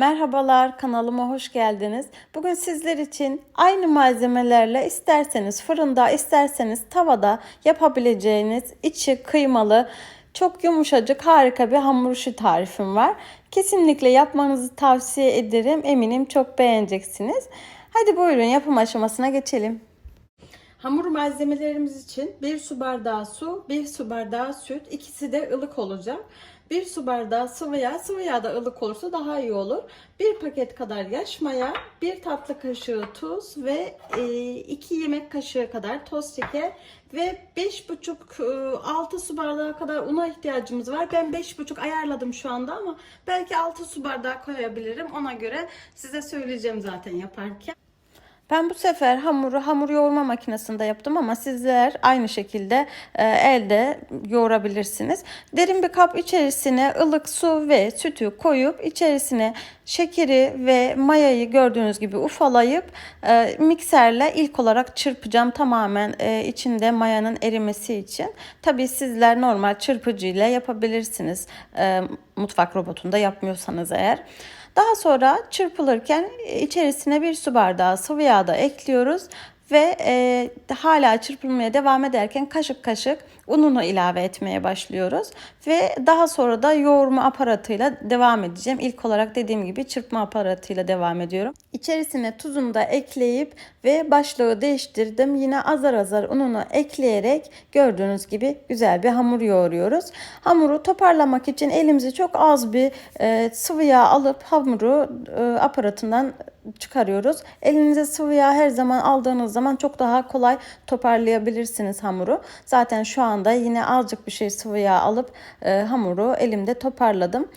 Merhabalar kanalıma hoş geldiniz. Bugün sizler için aynı malzemelerle isterseniz fırında isterseniz tavada yapabileceğiniz içi kıymalı çok yumuşacık harika bir hamur işi tarifim var. Kesinlikle yapmanızı tavsiye ederim. Eminim çok beğeneceksiniz. Hadi buyurun yapım aşamasına geçelim. Hamur malzemelerimiz için 1 su bardağı su, 1 su bardağı süt, ikisi de ılık olacak. 1 su bardağı sıvı yağ, sıvı yağ da ılık olursa daha iyi olur. 1 paket kadar yaş maya, 1 tatlı kaşığı tuz ve 2 yemek kaşığı kadar toz şeker ve 5,5-6 su bardağı kadar una ihtiyacımız var. Ben 5,5 ayarladım şu anda ama belki 6 su bardağı koyabilirim. Ona göre size söyleyeceğim zaten yaparken. Ben bu sefer hamuru hamur yoğurma makinesinde yaptım ama sizler aynı şekilde e, elde yoğurabilirsiniz. Derin bir kap içerisine ılık su ve sütü koyup içerisine şekeri ve mayayı gördüğünüz gibi ufalayıp e, mikserle ilk olarak çırpacağım tamamen e, içinde mayanın erimesi için. Tabi sizler normal çırpıcı ile yapabilirsiniz e, mutfak robotunda yapmıyorsanız eğer. Daha sonra çırpılırken içerisine bir su bardağı sıvı yağ da ekliyoruz ve e, hala çırpılmaya devam ederken kaşık kaşık ununu ilave etmeye başlıyoruz ve daha sonra da yoğurma aparatıyla devam edeceğim. İlk olarak dediğim gibi çırpma aparatıyla devam ediyorum. İçerisine tuzunu da ekleyip ve başlığı değiştirdim. Yine azar azar ununu ekleyerek gördüğünüz gibi güzel bir hamur yoğuruyoruz. Hamuru toparlamak için elimizi çok az bir e, sıvı yağ alıp hamuru e, aparatından çıkarıyoruz. Elinize sıvı yağ her zaman aldığınız zaman çok daha kolay toparlayabilirsiniz hamuru. Zaten şu anda yine azıcık bir şey sıvı yağ alıp e, hamuru elimde toparladım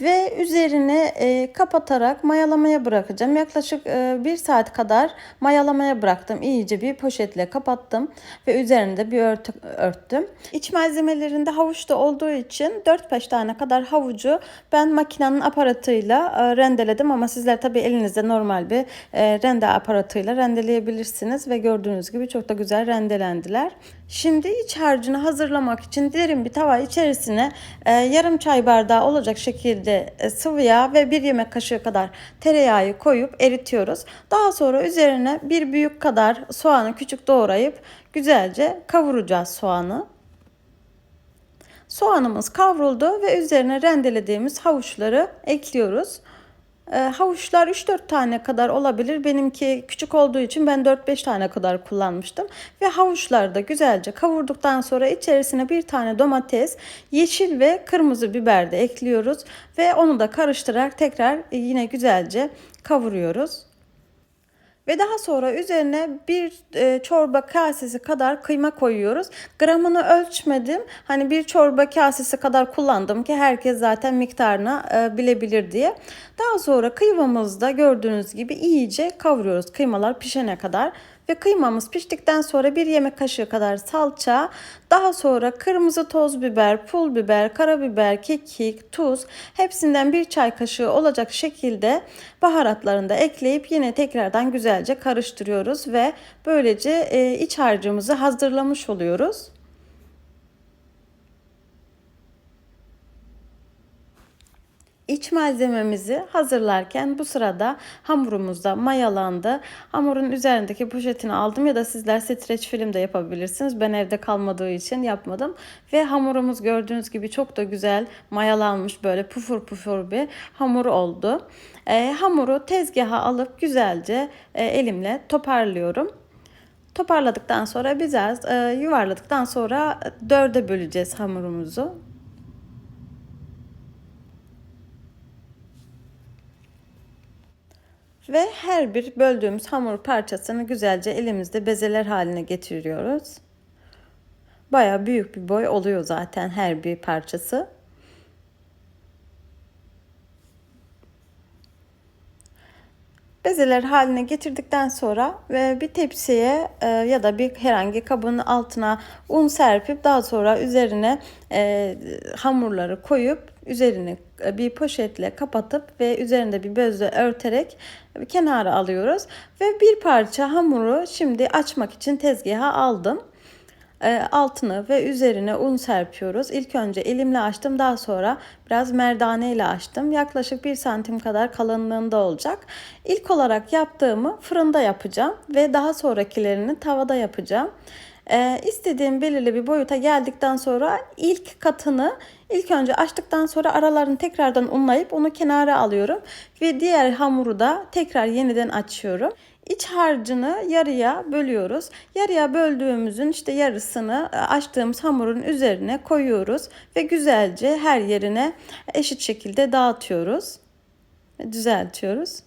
ve üzerine e, kapatarak mayalamaya bırakacağım. Yaklaşık e, bir saat kadar mayalamaya bıraktım. İyice bir poşetle kapattım ve üzerinde bir örtü, örttüm. İç malzemelerinde havuç da olduğu için 4-5 tane kadar havucu ben makinenin aparatıyla e, rendeledim ama sizler tabi elinizde normal bir e, rende aparatıyla rendeleyebilirsiniz ve gördüğünüz gibi çok da güzel rendelendiler. Şimdi iç harcını hazırlamak için derin bir tava içerisine e, yarım çay bardağı olacak şekilde e, sıvı ve bir yemek kaşığı kadar tereyağı koyup eritiyoruz. Daha sonra üzerine bir büyük kadar soğanı küçük doğrayıp güzelce kavuracağız soğanı. Soğanımız kavruldu ve üzerine rendelediğimiz havuçları ekliyoruz. E, havuçlar 3-4 tane kadar olabilir. Benimki küçük olduğu için ben 4-5 tane kadar kullanmıştım. Ve havuçları da güzelce kavurduktan sonra içerisine bir tane domates, yeşil ve kırmızı biber de ekliyoruz. Ve onu da karıştırarak tekrar yine güzelce kavuruyoruz. Ve daha sonra üzerine bir e, çorba kasesi kadar kıyma koyuyoruz. Gramını ölçmedim. Hani bir çorba kasesi kadar kullandım ki herkes zaten miktarını e, bilebilir diye. Daha sonra kıymamızda gördüğünüz gibi iyice kavuruyoruz kıymalar pişene kadar. Ve kıymamız piştikten sonra bir yemek kaşığı kadar salça, daha sonra kırmızı toz biber, pul biber, karabiber, kekik, tuz hepsinden bir çay kaşığı olacak şekilde baharatlarını da ekleyip yine tekrardan güzelce karıştırıyoruz ve böylece e, iç harcımızı hazırlamış oluyoruz. İç malzememizi hazırlarken bu sırada hamurumuz da mayalandı. Hamurun üzerindeki poşetini aldım ya da sizler streç film de yapabilirsiniz. Ben evde kalmadığı için yapmadım. Ve hamurumuz gördüğünüz gibi çok da güzel mayalanmış böyle pufur pufur bir hamur oldu. E, hamuru tezgaha alıp güzelce e, elimle toparlıyorum. Toparladıktan sonra biraz e, yuvarladıktan sonra dörde böleceğiz hamurumuzu. Ve her bir böldüğümüz hamur parçasını güzelce elimizde bezeler haline getiriyoruz. Baya büyük bir boy oluyor zaten her bir parçası. Bezeler haline getirdikten sonra ve bir tepsiye e, ya da bir herhangi kabın altına un serpip daha sonra üzerine e, hamurları koyup üzerine e, bir poşetle kapatıp ve üzerinde bir bezle örterek kenara alıyoruz. Ve bir parça hamuru şimdi açmak için tezgaha aldım. e, altını ve üzerine un serpiyoruz. İlk önce elimle açtım daha sonra biraz merdane ile açtım. Yaklaşık 1 santim kadar kalınlığında olacak. İlk olarak yaptığımı fırında yapacağım ve daha sonrakilerini tavada yapacağım. Ee, istediğim belirli bir boyuta geldikten sonra ilk katını ilk önce açtıktan sonra aralarını tekrardan unlayıp onu kenara alıyorum ve diğer hamuru da tekrar yeniden açıyorum. İç harcını yarıya bölüyoruz. Yarıya böldüğümüzün işte yarısını e, açtığımız hamurun üzerine koyuyoruz ve güzelce her yerine eşit şekilde dağıtıyoruz. Düzeltiyoruz.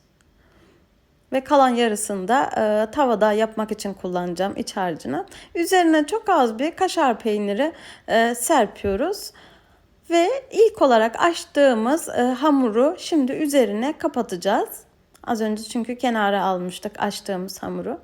Ve kalan yarısını da e, tavada yapmak için kullanacağım iç harcını. Üzerine çok az bir kaşar peyniri e, serpiyoruz. Ve ilk olarak açtığımız e, hamuru şimdi üzerine kapatacağız. Az önce çünkü kenara almıştık açtığımız hamuru.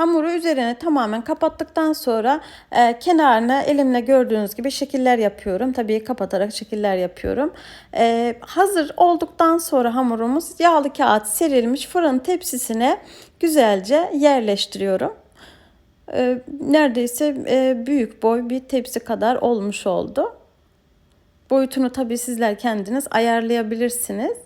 Hamuru üzerine tamamen kapattıktan sonra e, kenarına elimle gördüğünüz gibi şekiller yapıyorum. Tabii kapatarak şekiller yapıyorum. E, hazır olduktan sonra hamurumuz yağlı kağıt serilmiş fırın tepsisine güzelce yerleştiriyorum. E, neredeyse e, büyük boy bir tepsi kadar olmuş oldu. Boyutunu tabii sizler kendiniz ayarlayabilirsiniz.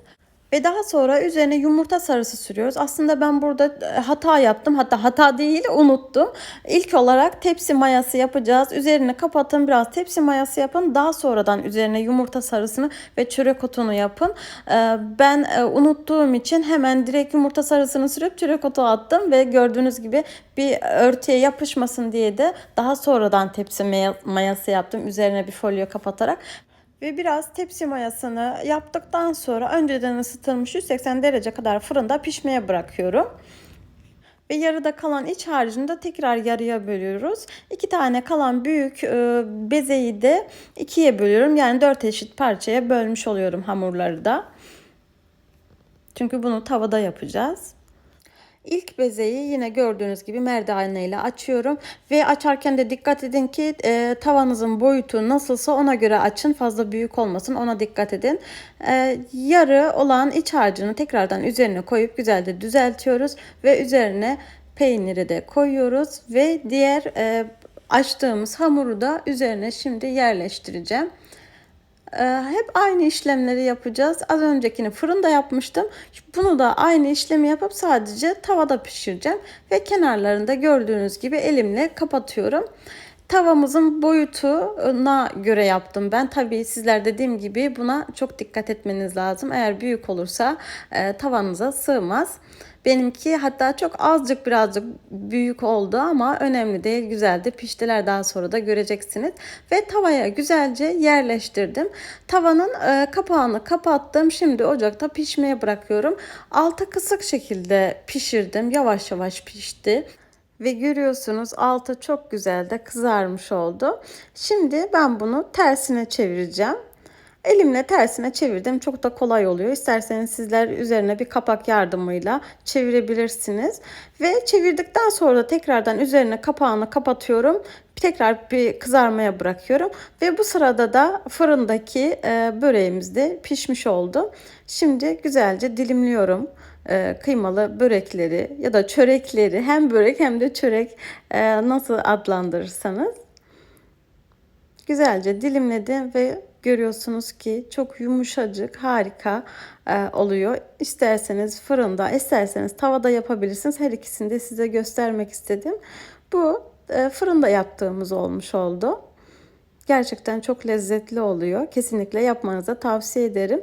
Ve daha sonra üzerine yumurta sarısı sürüyoruz. Aslında ben burada e, hata yaptım. Hatta hata değil unuttum. İlk olarak tepsi mayası yapacağız. Üzerine kapatın biraz tepsi mayası yapın. Daha sonradan üzerine yumurta sarısını ve çörek otunu yapın. E, ben e, unuttuğum için hemen direkt yumurta sarısını sürüp çörek otu attım. Ve gördüğünüz gibi bir örtüye yapışmasın diye de daha sonradan tepsi mayası yaptım. Üzerine bir folyo kapatarak. Ve biraz tepsi mayasını yaptıktan sonra önceden ısıtılmış 180 derece kadar fırında pişmeye bırakıyorum. Ve yarıda kalan iç harcını da tekrar yarıya bölüyoruz. İki tane kalan büyük e, bezeyi de ikiye bölüyorum. Yani dört eşit parçaya bölmüş oluyorum hamurları da. Çünkü bunu tavada yapacağız. İlk bezeyi yine gördüğünüz gibi merdane ile açıyorum ve açarken de dikkat edin ki e, tavanızın boyutu nasılsa ona göre açın fazla büyük olmasın ona dikkat edin. E, yarı olan iç harcını tekrardan üzerine koyup güzelce düzeltiyoruz ve üzerine peyniri de koyuyoruz ve diğer e, açtığımız hamuru da üzerine şimdi yerleştireceğim. Ee, hep aynı işlemleri yapacağız. Az öncekini fırında yapmıştım. Bunu da aynı işlemi yapıp sadece tavada pişireceğim. Ve kenarlarında gördüğünüz gibi elimle kapatıyorum. Tavamızın boyutuna göre yaptım ben. Tabii sizler dediğim gibi buna çok dikkat etmeniz lazım. Eğer büyük olursa e, tavanıza sığmaz. Benimki hatta çok azıcık birazcık büyük oldu ama önemli değil. Güzeldi. Piştiler daha sonra da göreceksiniz. Ve tavaya güzelce yerleştirdim. Tavanın e, kapağını kapattım. Şimdi ocakta pişmeye bırakıyorum. Altı kısık şekilde pişirdim. Yavaş yavaş pişti ve görüyorsunuz altı çok güzel de kızarmış oldu. Şimdi ben bunu tersine çevireceğim. Elimle tersine çevirdim. Çok da kolay oluyor. İsterseniz sizler üzerine bir kapak yardımıyla çevirebilirsiniz. Ve çevirdikten sonra da tekrardan üzerine kapağını kapatıyorum. Tekrar bir kızarmaya bırakıyorum. Ve bu sırada da fırındaki e, böreğimiz de pişmiş oldu. Şimdi güzelce dilimliyorum e, kıymalı börekleri ya da çörekleri hem börek hem de çörek e, nasıl adlandırırsanız güzelce dilimledim ve görüyorsunuz ki çok yumuşacık harika e, oluyor. İsterseniz fırında isterseniz tavada yapabilirsiniz. Her ikisini de size göstermek istedim. Bu e, fırında yaptığımız olmuş oldu. Gerçekten çok lezzetli oluyor. Kesinlikle yapmanızı tavsiye ederim.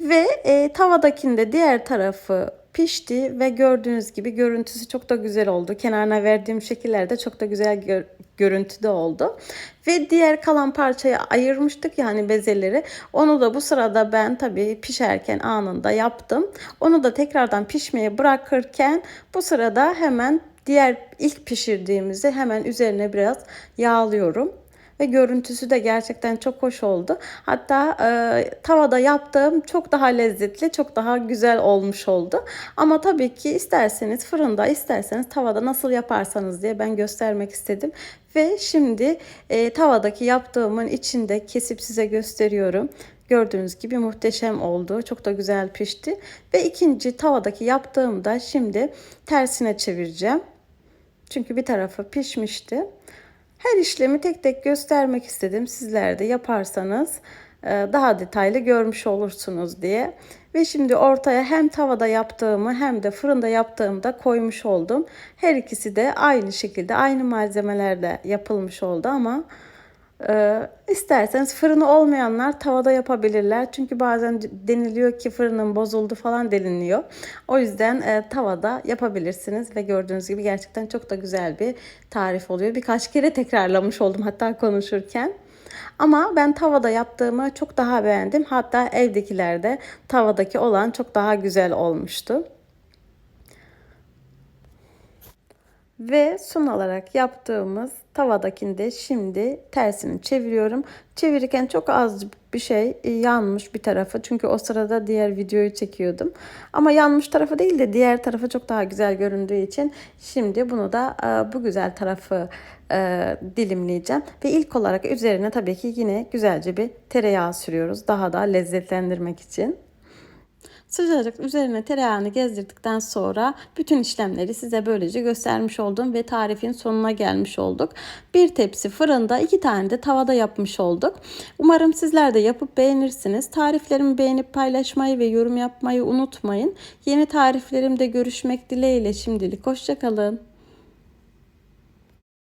Ve e, tavadakinde diğer tarafı pişti ve gördüğünüz gibi görüntüsü çok da güzel oldu. Kenarına verdiğim şekillerde çok da güzel gör, görüntüde oldu. Ve diğer kalan parçayı ayırmıştık yani bezeleri. Onu da bu sırada ben tabii pişerken anında yaptım. Onu da tekrardan pişmeye bırakırken bu sırada hemen diğer ilk pişirdiğimizi hemen üzerine biraz yağlıyorum ve görüntüsü de gerçekten çok hoş oldu. Hatta e, tavada yaptığım çok daha lezzetli, çok daha güzel olmuş oldu. Ama tabii ki isterseniz fırında, isterseniz tavada nasıl yaparsanız diye ben göstermek istedim. Ve şimdi e, tavadaki yaptığımın içinde kesip size gösteriyorum. Gördüğünüz gibi muhteşem oldu. Çok da güzel pişti. Ve ikinci tavadaki yaptığımda şimdi tersine çevireceğim. Çünkü bir tarafı pişmişti. Her işlemi tek tek göstermek istedim. Sizler de yaparsanız e, daha detaylı görmüş olursunuz diye. Ve şimdi ortaya hem tavada yaptığımı hem de fırında yaptığımı da koymuş oldum. Her ikisi de aynı şekilde aynı malzemelerle yapılmış oldu ama ee, isterseniz fırını olmayanlar tavada yapabilirler. Çünkü bazen deniliyor ki fırının bozuldu falan deniliyor. O yüzden e, tavada yapabilirsiniz ve gördüğünüz gibi gerçekten çok da güzel bir tarif oluyor. Birkaç kere tekrarlamış oldum hatta konuşurken. Ama ben tavada yaptığımı çok daha beğendim. Hatta evdekilerde tavadaki olan çok daha güzel olmuştu. Ve son olarak yaptığımız tavadakini de şimdi tersini çeviriyorum. Çevirirken çok az bir şey e, yanmış bir tarafı. Çünkü o sırada diğer videoyu çekiyordum. Ama yanmış tarafı değil de diğer tarafı çok daha güzel göründüğü için şimdi bunu da e, bu güzel tarafı e, dilimleyeceğim. Ve ilk olarak üzerine tabii ki yine güzelce bir tereyağı sürüyoruz. Daha da lezzetlendirmek için. Sıcacık üzerine tereyağını gezdirdikten sonra bütün işlemleri size böylece göstermiş oldum ve tarifin sonuna gelmiş olduk. Bir tepsi fırında iki tane de tavada yapmış olduk. Umarım sizler de yapıp beğenirsiniz. Tariflerimi beğenip paylaşmayı ve yorum yapmayı unutmayın. Yeni tariflerimde görüşmek dileğiyle şimdilik hoşçakalın.